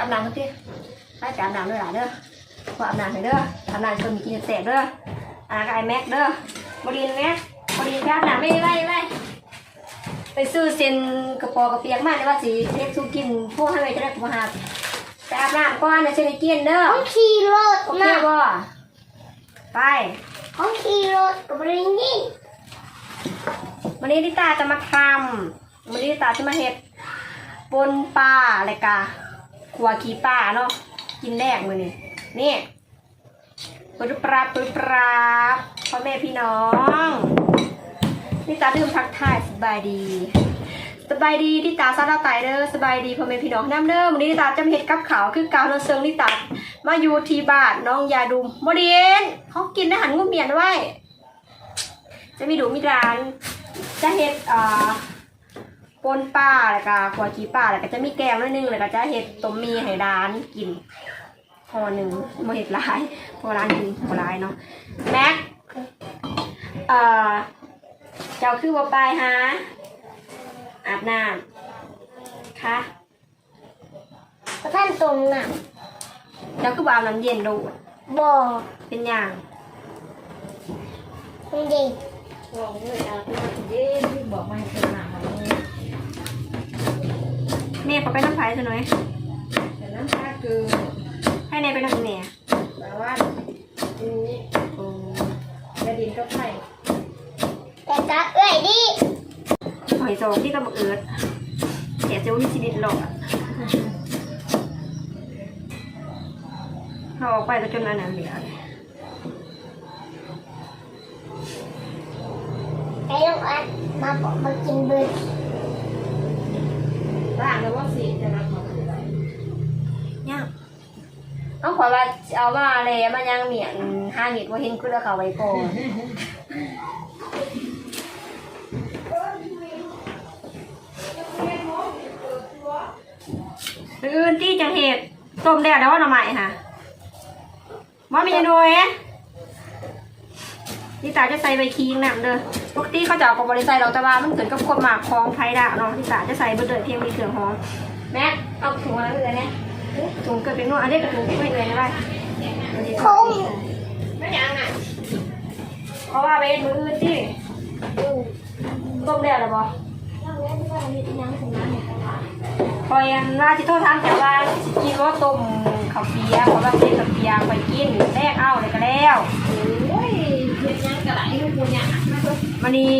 อาบน้ำกันสิไปไปอาบน้ำด้วยหล่ะเด้อพออาบน้ำให้เด้ออาบน้ำคนมีกินแตกเด้ออากับไอแม็กเด้อบรินแม็กบรินไปอาบน้ำไม่ไล่ไล่ไปซื้อเซนกระปอกระเปียกมาเลยว่าสิเล็กสู้กินพวกให้ไปจะได้มาหาไปอาบน้ำก่อนนะเชนกินเด้อเขาขี่รถโอเคนะบ่ไปเขาขี่รถกับบรินี่วันนี้ลิตาจะมาทำวันนี้ลิตาจะมาเห็ดปนปลาอะไรกะ ขัวขี้ปลาเนาะกินแรกมือนี่นี่ปลาปลาปลาปลาพ่อแม่พี่น้องลิตาลืมทักทายสบายดี สบายดีลิตาซาดาไตเด้อสบายดีพ่อแม่พี่น้องน้ำเด้อวันนี้ลิตาจะเห็ดกับขาวคือเกาวเราเซิงลิตามาอยู่ที่บ้านน้องยาดุมโมเดียนเขากินอาหารงูเมียนไว้จะมีดูมีร้านจะเห็ดอ่า ปนปลาแล้วก็ขัวขี้ปลาแล้วก็จะมีแกงนิดนึงแล้วก็จะเห็ดต้มมีให้ร้านกินพอหนึ่งโมเห็ดหลายพอร้านกินพอร้ายเนาะแม็กเอ่อเจ้าคือว่าไปฮะอาบน้ำค่ะท่านตรงน่ะเจ้าคือว่าอาบน้ำเย็นดูบอกเป็นอย่างไม่ดีบอกเลยอาบน้ำเย็นบอกมาให้เป็นหนังเลย เน่เขาไปน้ำไผ่ซะหน่อยแต่น้ำชาคือให้เน่ไปน้ำเน่แปลว่าอืมโอ้กระดินก็ไผ่แต่ตาเอ้ยดิหอยโจงที่กำลังเอิดเสียเซลล์มีชีวิตหลอดเราออกไปก็จนอันนั้นเหลือไอ้ลูกอัดมาบอกมากินเบิร์ ดร่างแล้วว่าสีจะรับมาคืออะไรเนี่ยต้องขอว่าเอามาเลยมันยังเหมียนห้าเม็ดว่าเห็นคุณเอาเขาไว้ก่อนอื่นที่จังเห็ดต้มแดดแล้วว่าหน่อไม้ค่ะว่ามีหน่วยนี่ตาจะใส่ใบคีงน้ำเด้อ ปกติเขาจะเอากับบริใส่เราแต่ว่ามันเกิดกับคนหมากคลองไผ่ดาเนาะที่ตาจะใส่เบอร์เดอเพียงมีเครื่องหอมแม็กเอาถุงมาเลยเนี่ยถุงเกิดเป็นนวดอันนี้กับถุงไม่เลยนะบ้างคงไม่ยังอะเพราะว่าเบสมืออื่นที่อืมต้มแดดหรอบอแล้วแม่ที่ว่ามีน้ำถึงน้ำเนี่ยคอยอันว่าจิโทษทำแต่ว่ากินว่าต้มข้าวเปียกเพราะว่าเส้นข้าวเปียกไปกินแรกเอาเลยก็แล้วโอ้ ยเพียงยังกระไรลูกคุณเนี่ยมันนี่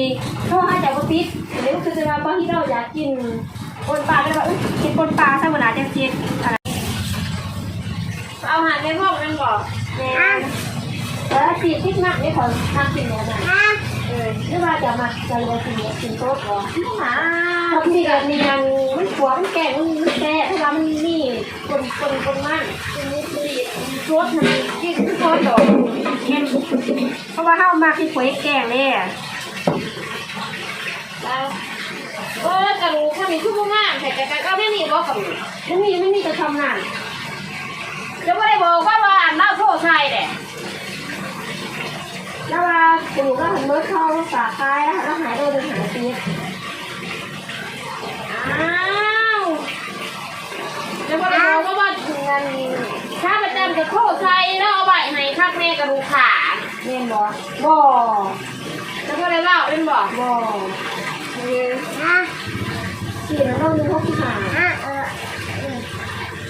โทษให้แต่ว่าปิดเดี๋ยวคือจะมาตอนที่เราอยากกินปนปลาก็เลยว่าเอ้ยกินปนปลาซะวันไหนจะกินอะไรเอาหาในห้องนั่นบอกแม่แล้วสีคิดมากไม่ขอทำสิ่งนี้นะอะ เออหรือว่าจะมาจะรียสิ่งนี้สิ่งโต๊ะก่อนหาทำที่แบบนี้ยังมันขวมันแก่มันมันแก่เพราะว่ามันนี่คนคนคนมันมันนี่สีรสมันกินรสดอกเพราะว่าเข้ามาที่ขวยแกงเลยแล้วเออกระดูกถ้ามีทุกงานแต่กรก็ไม่มีบอกกับมันมีมันมีจะทำนั่นจะไม่ได้บอกว่าว่าอ่านเล่าโทษใครแหละ แล้วว่าปลูกแล้วหันเมื่อเข้าสาคายแล้วแล้วหายโดนหายปีอ้าวจะไม่ได้บอกว่าว่าเงินถ้าประจำจะโทษใครแล้วเอาใบให้คักแม่กระดูกขาดเน่นบ่บ่จะไม่ได้เล่าเป็นบอบ่เอออะสี่แล้วเรามีหกที่หาอะเออ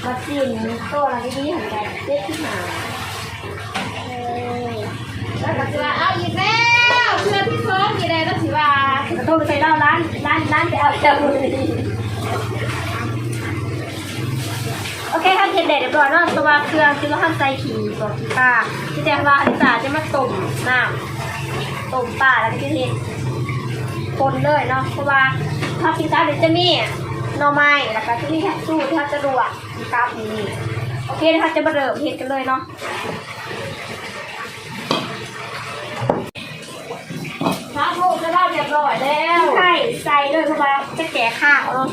มาสี่โตแล้วที่นี่หันกันเจ็ดที่หาเออ แล้วก็จะว่าเอาอีกแล้วเพื่อที่ซ้อมกี่ใดแล้วสิว่าแล้วโตไปเล้าร้านร้านร้านไปเอาจากมือดีโอเคท่านเห็นเด็ดเรียบร้อยเนาะตัวเครื่องที่เราทำใส่ขี่ตัวขี้ปลาที่แต่ว่าอลิสาจะมาต้มน้ำต้มปลาแล้วก็จะเห็ดคนเลยเนาะเพราะว่าถ้ากินจ้าเดี๋ยวจะมีหน่อไม้แล้วก็จะมีแค่สู้ที่เขาจะรวกมีกราฟนี้โอเคนะคะจะมาเริ่มเห็ดกันเลยเนาะ พระโทษจะ เล่าเรียบร้อยแล้วใช่ใส่เลยเพราะว่าจะแก่ข้าวเนาะ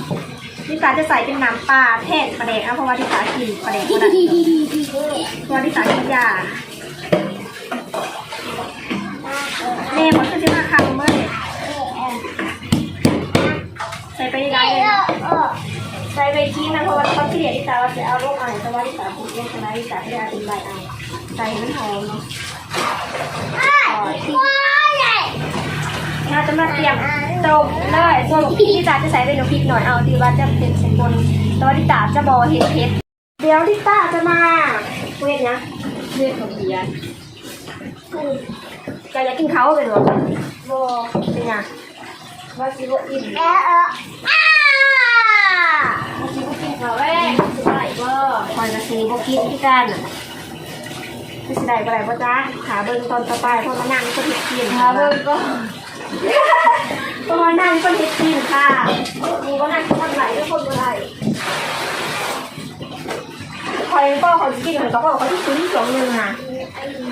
นิสาจะใส่เป็นน้ำปลาแทนปลาแดกนะเพราะว่านิสากินปลาแดกคนละเพราะว่านิสากินยาแม่ผมจะมาคังเมื่อใส่ไปได้เอเลยอเออใใส่ใบชีนะเพราะว่าเขาเกลียดที่ตาว่าจะเอาลูกอ่านแต่ว่าที่ตาพูดเล่นอะไรที่ตาไม่ได้อธิบายเอาใส่มันหอมเนาะ เราจะมาเตรียมต้มเลยส่วนที่ตาจะใส่เป็นพริกหน่อยเอาที่ว่าจะเป็นสมบูรณ์แต่ว่าที่ตาจะบอเห็ดเผ็ดเดี๋ยวที่ตาจะมาเวทนะเรียกของเบียร์จะอยากกินเขาเป็นหรอโบเป็นไงว่าสิว่าอิ่มแอะเอออ้าว่าสิว่ากินข้าแรกสิว่าอีกบ่คอยจะสีโบกินที่กันไม่ใช่ได้ก็ได้ป่ะจ๊ะขาเบิ้งตอนต่อไปเพราะมานั่งก็ผิดกินหาเบิ่งก็ พราะมานั่งก็ผิดกินค่ะมีก็นั่งคนไหลก็คนไหลคอยก็คอยกินเหมือนกับว่าเขาที่ซื้อที่สองหนึ่งอะ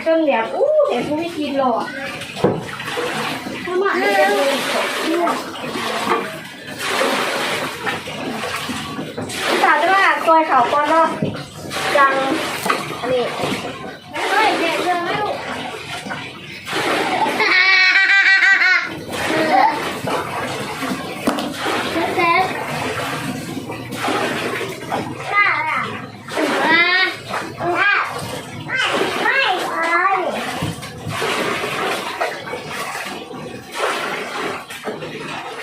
จนแบบอู้เดี๋ยวกไม่กินหรอกถ้ามาเรื่องสาวจะว่าตัวเขาก่อนเนาะจังอันนี้ เฮ้ยแม่เจอไหมลูก เซ็ตป้าล่ะป้าป้าไม่ไม่เลย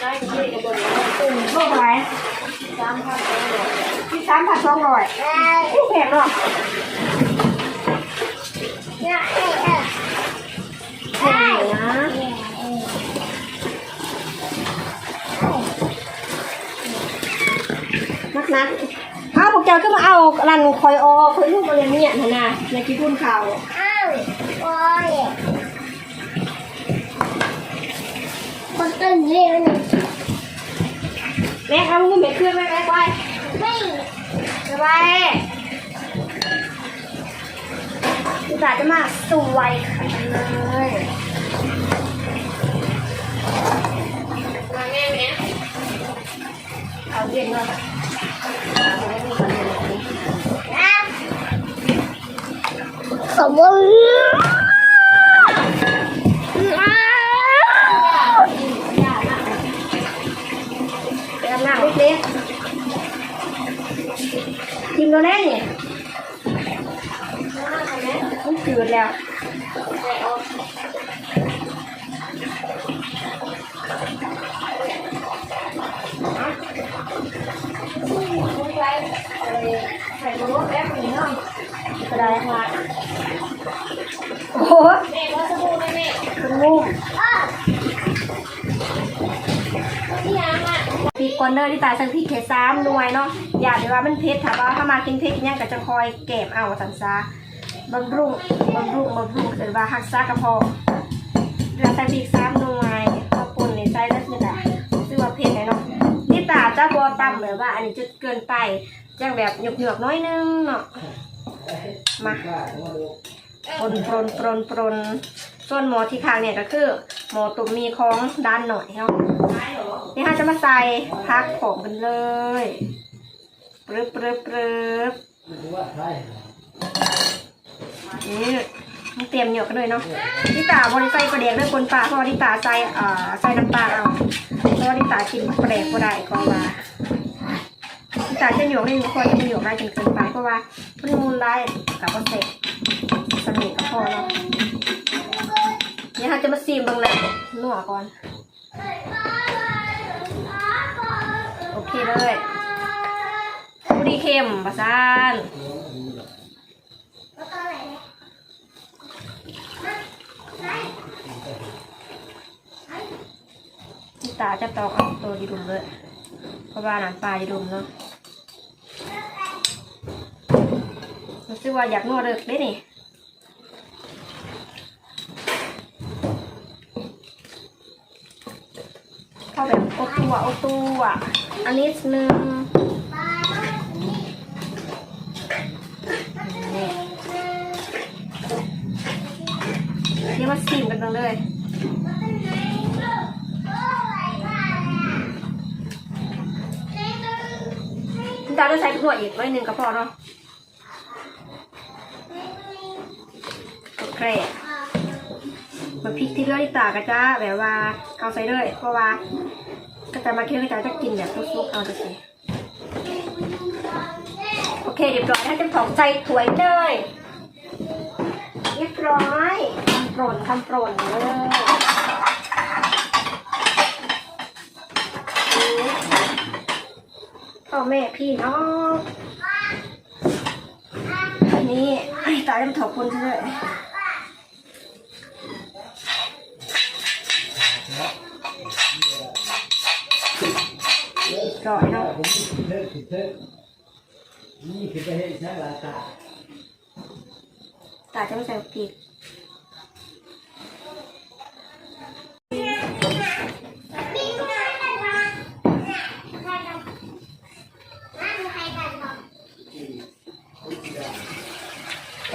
ได้ที่กับบน ตุ่มเท่าไหร่ สามพันสองร้อย ที่สามพันสองร้อย เอ้ย ผู้แพงเนาะ เนี่ยเอ้ยเออ แพงอยู่นะ เนี่ยเอ้ย นักนักอ้าพวกเจ้าก็มาเอารันคอยออคอยลูกอะไรเนี่ยนะนะในกี่พุ่นข่าวอ้าวโอ้ยคนตื่นเร็นแม่เอาเงินไปเครื่องแม่แม่ไปไม่ไปไปอุตส่าห์จะมาสวยขันเลยมาแม่แม่เอาเย็นก่อน เอาไว้มีคนเดียวแบบนี้ นะสมมติ ไปอาบน้ำเล็กๆกินแล้วแน่เนี่ยมันจืดแล้ว ใส่รถแป๊บหนึ่งเนาะก็ไดค่ะโอ้โหแม่ว่าสบู่แม่แม่เป็นงูที่ยางอะพริกกอนเนอร์ที่ตายสังพริกแค่สามหน่วยเนาะอย่าเดี๋ยวว่ามันเผ็ดถ้าว่าถ้ามากินเผ็ดเนี่ยก็จะคอยแกมเอาสันซาบำรุงบำรุงบำรุงเดี๋ยวว่าหักซากระเพาะเดี๋ยวใส่พริกสามหน่วยข้าวปุ้นในี่ใส่แล้วคือแบบซื้อว่าเผ็ดไหนเนาะนี่ตาจะบอต่ำเลยว่า อันนี้จะเกินไป จังแบบหยกๆน้อยนึงเนาะมาปนปนปนปนส่วนหมอที่ข้างเนี่ยก็คือ หมอตุ่มมีของด้านหน่อยเนาะนี่ค่ะจะมาใส่พักผมกันเลยปรึบปรึบปรึบนี่ต้องเตรียมเหยวกันเลยเนาะที่ตาบริใส่ประเด็กด้วยคนปลาเพราะว่าที่ตาใส่อ่าใส่น้ำปลาเอาเพราะว่าที่ตากินแปลกก็ได้ก็ว่า ตาจะหยวกได้ทุกคนจะหยวกได้จนเกินไปเพราะว่ามันมูลได้กับว่าเสร็จสนิทกับพอเนาะเนี่ค่ะจะมาซีมบางแหละนัวก่อน โอเคเลยผู้ดีเข้มประสานตาจะตอกเอาตัวดีดุมเลย เพราะว่าหน้ำปลาดีดุมเนาะ รู้สึกว่าอยากนวดเลิกได้นี่เข้าแบบอบตัวอบตัวอันนี้หนึ่งนี่เดี๋ยวมาซิมกันเลยตาจะใช้ถั่วอีกไว้หนึ่งก็พอเนาะ โอเคมาพริกที่เลือกตากระจ้าแบบว่าเอาใส่เลยเพราะว่าก็จะมาเคี่ยวให้าจะกินแบบซุกๆเอาจะสิเคเรียบร้อยถ้าจะถองใจถวยเลยเรียบร้อยทำโปรนทำโปรนเลยพ่อแม่พี่น้องอันนี้ไอ้ตายจะถอกคนเลย จ่อยเนาะผมคิดเลิกคิดเลิกนี่คือไปเห็นช่างลาตาตาจะไม่ใส่ปีก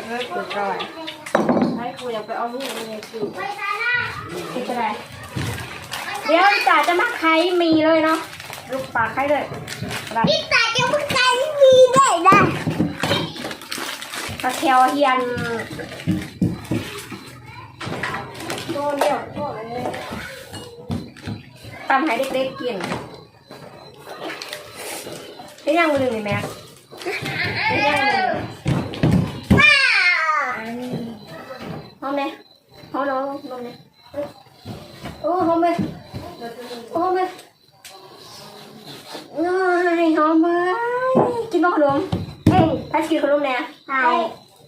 เลิกดูจ่อยให้กูอยากไปเอาลูกมันยังสิไปซาร่าเป็นไรเดี๋ยวจ่าจะมาไขมีเลยเนาะ ลูกปลาไข่เลยรับพี่ตาจะพูดกันมีได้นะปลาแคลเฮียนโดนเดียวโดนเลยตำให้เด็กๆกินได้ยังมือหนึ่งเลยแม่ได้ยังมือหนึ่ง ว้าว หอมเลยหอมน้องนมเลยโอ้หอมเลยหอมเลยน้อยหอมเลยกินบ้าขนมเอ้ยถ้า กินขนมเนี่ยไป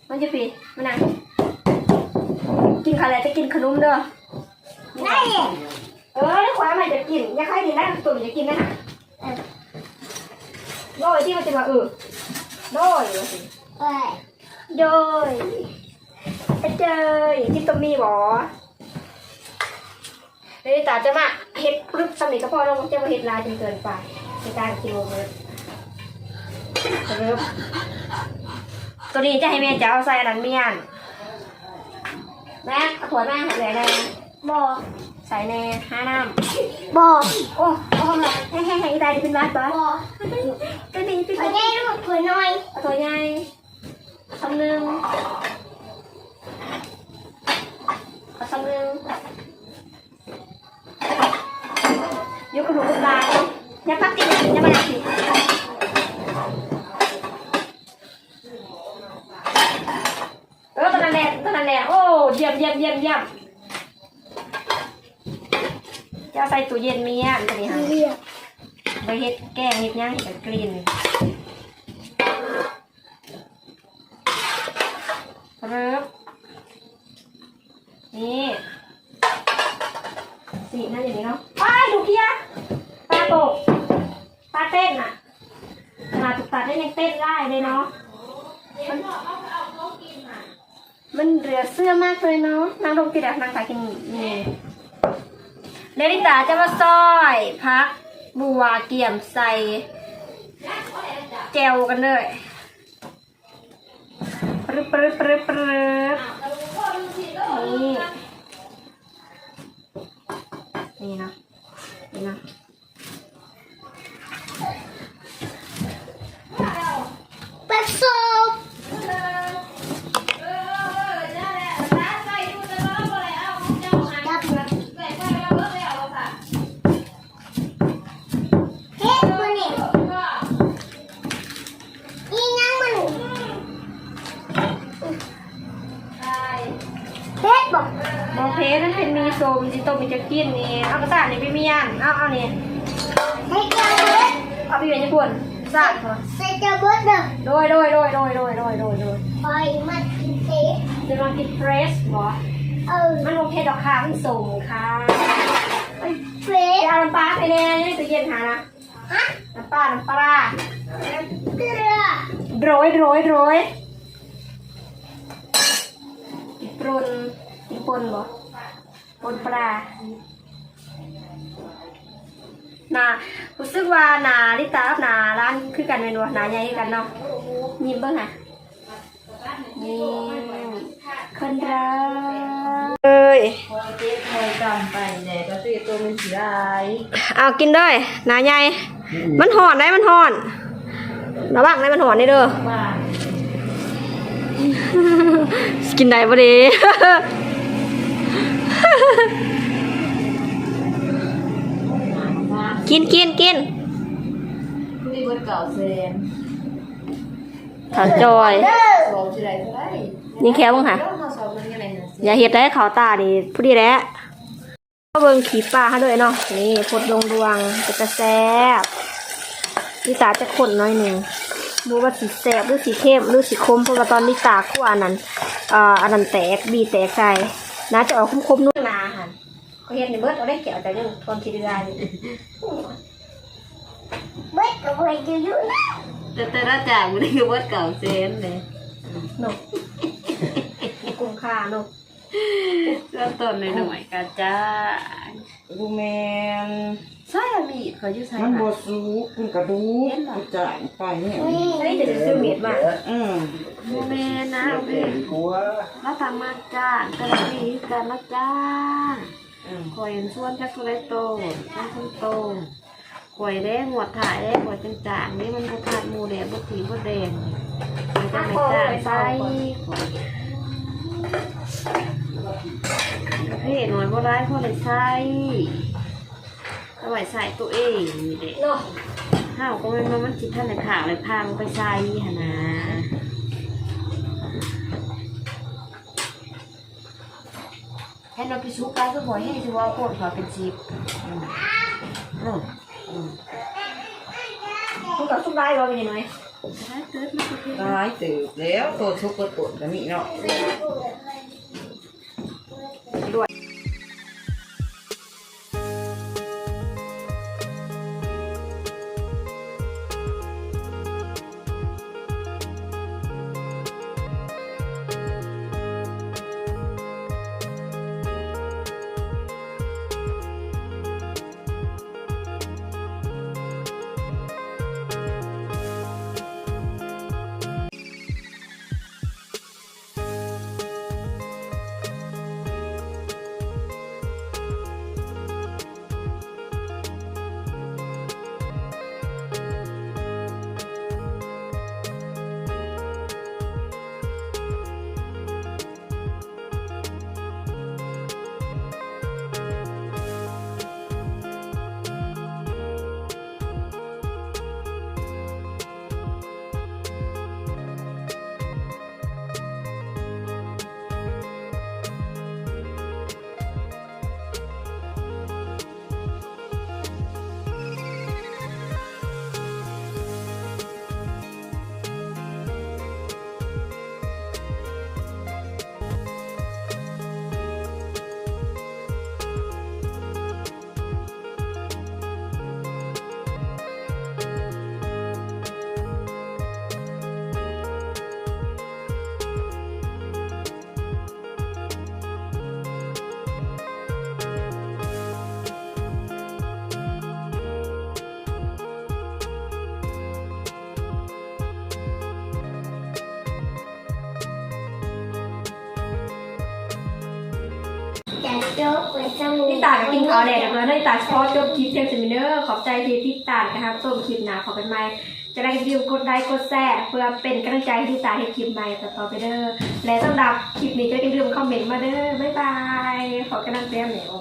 มันจะปีมันนั่งกินข้าวอะไรจะกินขนมเด้อได้เลยเออแล้วควายมันจะกินอยากให้ดีนะตัวมันจะกินนะโดยที่มันจะมาเออโดยไปโดยไปเจยกินตัวมีบ่เดี๋ยวตาจะมาเฮ็ดปรึกสำนิทก็พอเราจะมาเฮ็ดลายจนเกินไปในการกินโลเลยเริ่ม ตัวนี้จะให้แม่จะเอาใส่อันนั้นเมียนแม่เอาถั่วแม่ใส่ในบอกใส่ในห้าน้ำบอกโอ้โอ้ให้ให้ให้ตายเป็นวัดปะบอกก็ดีเป็นไปได้ลูกผัวน้อยตัวใหญ่คำหนึ่งเอาคำหนึ่งยกกระดูกตาอย่าพักกินอย่ามาสิเออตอนนั้นแหละตอนนั้นแหละโอ้เยี่ยมเยี่ยมเยี่ยมเยี่ยมจะเอาใส่ตู้เย็นมีอะตัวนี้ฮะไปเฮ็ดแกงเฮ็ดย่างเฮ็ดกลิ่นเริ่มนี่สีนั่นอย่างนี้เนาะอ้ายดูเพียปลาตกปลาเต้นอะขนาดตุกตาได้ยังเต้นได้เลยเนาะมันมันเหลือเสื้อมากเลยเนาะนางลงติดอะนางขายกินนี่ เลดิตาจะมาซอยพักบัวเกี่ยมใส่แจวกันเลยปรึบปรึบปรึบปรึบนี่นี่นะนี่นะประสบ เฮ็ดมันนี่อีนั่งมันเฮ็ดบอก โอเคนั่นเป็นมีโซมจิโตมีจะ กินนี่เอากระสานนี่ไปเมียนเอาเอานี่เฮ็ดจังเบิดเอาไปอยู่ในพวนสานพอใส่จังเบิดเด้อโดยโดยโดยโดยโดยโดยโดยโดยไปมันกินเตะจะลองกินเฟรชบอเออมันโอเคดอกค่ะมันสูงค่ะเฟไปสเอาน้ำปลาไปแน่นี่ตู้เย็นหานะฮะน้ำปลาน้ำปลาเกลือโรยโรยโรยอีปรุนอีปนบ่ ปนปลานารู้สึกว่านาลิตากับนาร้านคือกันเป็นวะนาใหญ่คือกันเนาะยิ้มเบิ่งค่ะนี่คนรักเอ้ยพอเจ๊เคยจำไปเนี่ยก็คือตัวมันสีลายเอากินด้วยนาใหญ่มันหอนได้มันหอนระวังได้มันหอนได้เด้อบ้านกินได้ปะดิ กินกินกินนี่เบิดเก่าเซนขาวจอยบอกสิได้เท่าไหร่นี่แค่บ้างค่ะ แล้วเขาสอนมันยังไงนะอย่าเห็ดได้ขาวตาดิผู้ดีแหล้วก็เบิ่งขีปลาให้ด้วยเนาะ นี่พดดวงดวงๆจะกระแซบนี่ตาจะข้นหน้อยหนึ่งดูว่าสีแสบหรือสีเข้มหรือสีคมเพราะว่าตอนนี้ตาคู่อันนั้นเอ่ออันนั้นแตกบีแตกใส่น่าจะออกคมๆนุ่นนา ค่ะก็เห็ดในเบิดเอาได้เกี่ยวแต่ยังทนคิดได้อยู่เบิดกับเบิดอยู่อยู่นะแต่แต่ละจ่ายมันได้คือวัดเก่าเซนเลยเนาะกุ้งค่าเนาะเริ่มต้นในหน่วยกาจ้าดูแมนใช่อะมีเขาอยู่ใช่มันไหมบดสูคุณกระดูกกูจ่ายไปเนี่ยอันนี้จะซื้อเม็ดมาอืมโมเมนนะโอเคกลัวเราทำมาจ้างกันดีกันละจ้าง คอยส่วนจักรไรโตจักรโตคอยแดงหัวถ่ายแดงหัวจังจางนี่มันบุขาดหมูแดงบุขีบุแดงคอยจะไม่จ้างใส่เพ่หน่อยบ่ร้ายพ่อเลยใส่เอาไว้ใส่ตัวเองนี่เด็กเนาะข้าวก็ไม่มามันจิตท่านในข่าวเลยพังไปใส่หนนะ ให้เราไปชุกกันก็บอกให้สิว่าโคตรขอเป็นจีบอืมอืมคุณกับสุดได้ว่าเป็นยังไงได้เกิดมาก็คือร้ายตื่นแล้วตัวชุกกระตุนกันนี่เนาะ โจ๊กไว้สมุนี่ตากับกินข้าวแดดแล้วนี่ตาชอบจบคลิปเพียงเซมิเนอร์ขอบใจที่ติดตานะครับต้มคลิปหนาขอเป็นไม้จะได้รีวิวกดไลค์กดแชร์เพื่อเป็นกำลังใจให้ที่ตาให้คลิปใหม่ต่อไปเด้อและสำหรับคลิปนี้ก็อย่าลืมคอมเมนต์มาเด้อบ๊ายบายขอกำลังใจแหนว